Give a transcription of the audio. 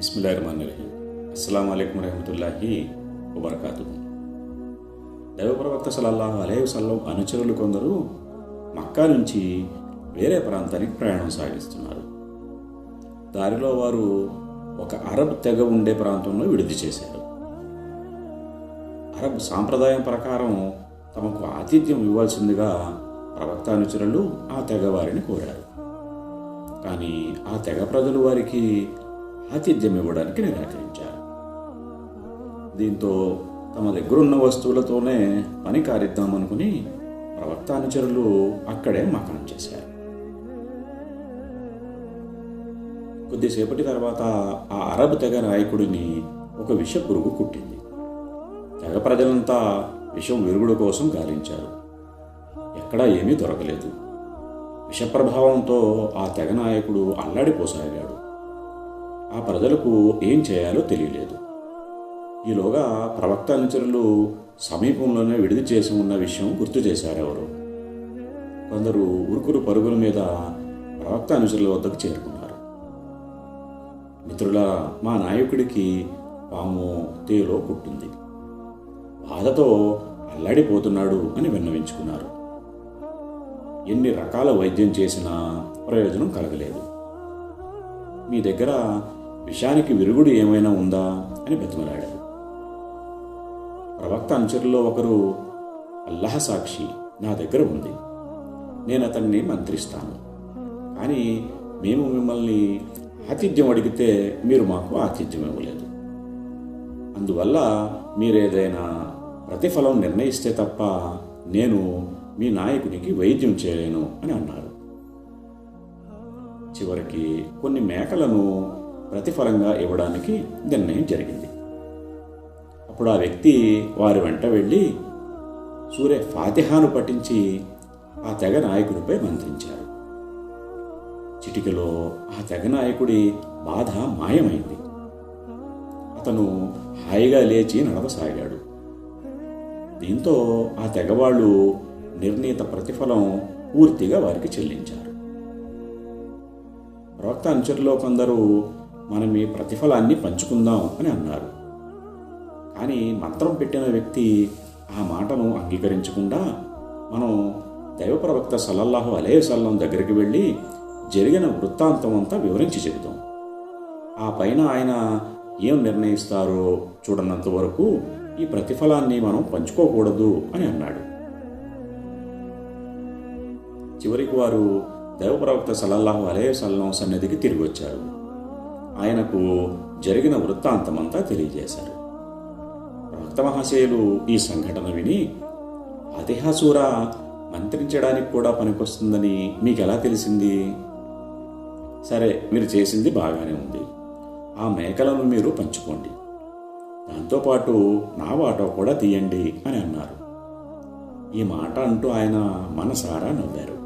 బిస్మిల్లా రహమాన్ రహీం అస్సలం అయికం రహమతుల్లాహి వబర్కాతు దైవ ప్రవక్త సలల్లాహు అలై సల్లం అనుచరులు కొందరు మక్కా నుంచి వేరే ప్రాంతానికి ప్రయాణం సాగిస్తున్నారు. దారిలో వారు ఒక అరబ్ తెగ ఉండే ప్రాంతంలో విడిది చేశారు. అరబ్ సాంప్రదాయం ప్రకారం తమకు ఆతిథ్యం ఇవ్వాల్సిందిగా ప్రవక్త అనుచరులు ఆ తెగ వారిని కోరారు. కానీ ఆ తెగ ప్రజలు వారికి ఆతిథ్యం ఇవ్వడానికి నిరాకరించారు దీంతో తమ దగ్గరున్న వస్తువులతోనే పని కారిద్దామనుకుని ప్రవక్త అనుచరులు అక్కడే మకనం చేశారు. కొద్దిసేపటి తర్వాత ఆ అరబ్ తెగ నాయకుడిని ఒక విష పురుగు కుట్టింది. తెగ ప్రజలంతా విషం విరుగుడు కోసం గాలించారు. ఎక్కడా ఏమీ దొరకలేదు. విషప్రభావంతో ఆ తెగ నాయకుడు అల్లాడిపోసాగాడు. ఆ ప్రజలకు ఏం చేయాలో తెలియలేదు. ఈలోగా ప్రవక్త అనుచరులు సమీపంలోనే విడిది చేసి ఉన్న విషయం గుర్తు చేశారెవరు కొందరు ఉరుకురు పరుగుల మీద ప్రవక్త అనుచరుల వద్దకు చేరుకున్నారు. మిత్రుల మా నాయకుడికి పాము తేలో పుట్టింది. బాధతో అల్లాడిపోతున్నాడు అని విన్నవించుకున్నారు. ఎన్ని రకాల వైద్యం చేసినా ప్రయోజనం కలగలేదు. మీ దగ్గర విషానికి విరుగుడు ఏమైనా ఉందా అని బతిమలాడారు ప్రవక్త అనుచరుల్లో ఒకరు అల్లహ సాక్షి నా దగ్గర ఉంది. నేను అతన్ని మంత్రిస్తాను. కానీ మేము మిమ్మల్ని ఆతిథ్యం అడిగితే మీరు మాకు ఆతిథ్యం ఇవ్వలేదు. అందువల్ల మీరేదైనా ప్రతిఫలం నిర్ణయిస్తే తప్ప నేను మీ నాయకునికి వైద్యం చేయలేను అని అన్నారు. చివరికి కొన్ని మేకలను ప్రతిఫలంగా ఇవ్వడానికి నిర్ణయం జరిగింది. అప్పుడు ఆ వ్యక్తి వారి వెంట వెళ్ళి సూర్య ఫాతిహాను పఠించి ఆ తెగ నాయకుడిపై మంత్రించారు. చిటికలో ఆ తెగ నాయకుడి బాధ మాయమైంది. అతను హాయిగా లేచి నడవసాగాడు. దీంతో ఆ తెగవాళ్ళు నిర్ణీత ప్రతిఫలం పూర్తిగా వారికి చెల్లించారు. ప్రవక్త అనుచరులో కొందరు మనం ఈ ప్రతిఫలాన్ని పంచుకుందాం అని అన్నారు. కానీ మంత్రం పెట్టిన వ్యక్తి ఆ మాటను అంగీకరించకుండా మనం దైవ ప్రవక్త సల్లల్లాహు సల్లం దగ్గరికి వెళ్ళి జరిగిన వృత్తాంతం అంతా వివరించి చెబుతాం. ఆ పైన ఆయన ఏం నిర్ణయిస్తారో చూడనంత వరకు ఈ ప్రతిఫలాన్ని మనం పంచుకోకూడదు అని అన్నాడు. చివరికి వారు దైవప్రవక్త సలల్లాహు సల్లల్లాహు సల్లం సన్నిధికి తిరిగి వచ్చారు ఆయనకు జరిగిన వృత్తాంతమంతా తెలియజేశారు. రక్తమహాశయులు ఈ సంఘటన విని అతిహాసూర మంత్రించడానికి కూడా పనికొస్తుందని మీకు ఎలా తెలిసింది? సరే మీరు చేసింది బాగానే ఉంది. ఆ మేకలను మీరు పంచుకోండి. దాంతోపాటు నా వాటో కూడా తీయండి అని అన్నారు. ఈ మాట అంటూ ఆయన మనసారా నవ్వారు.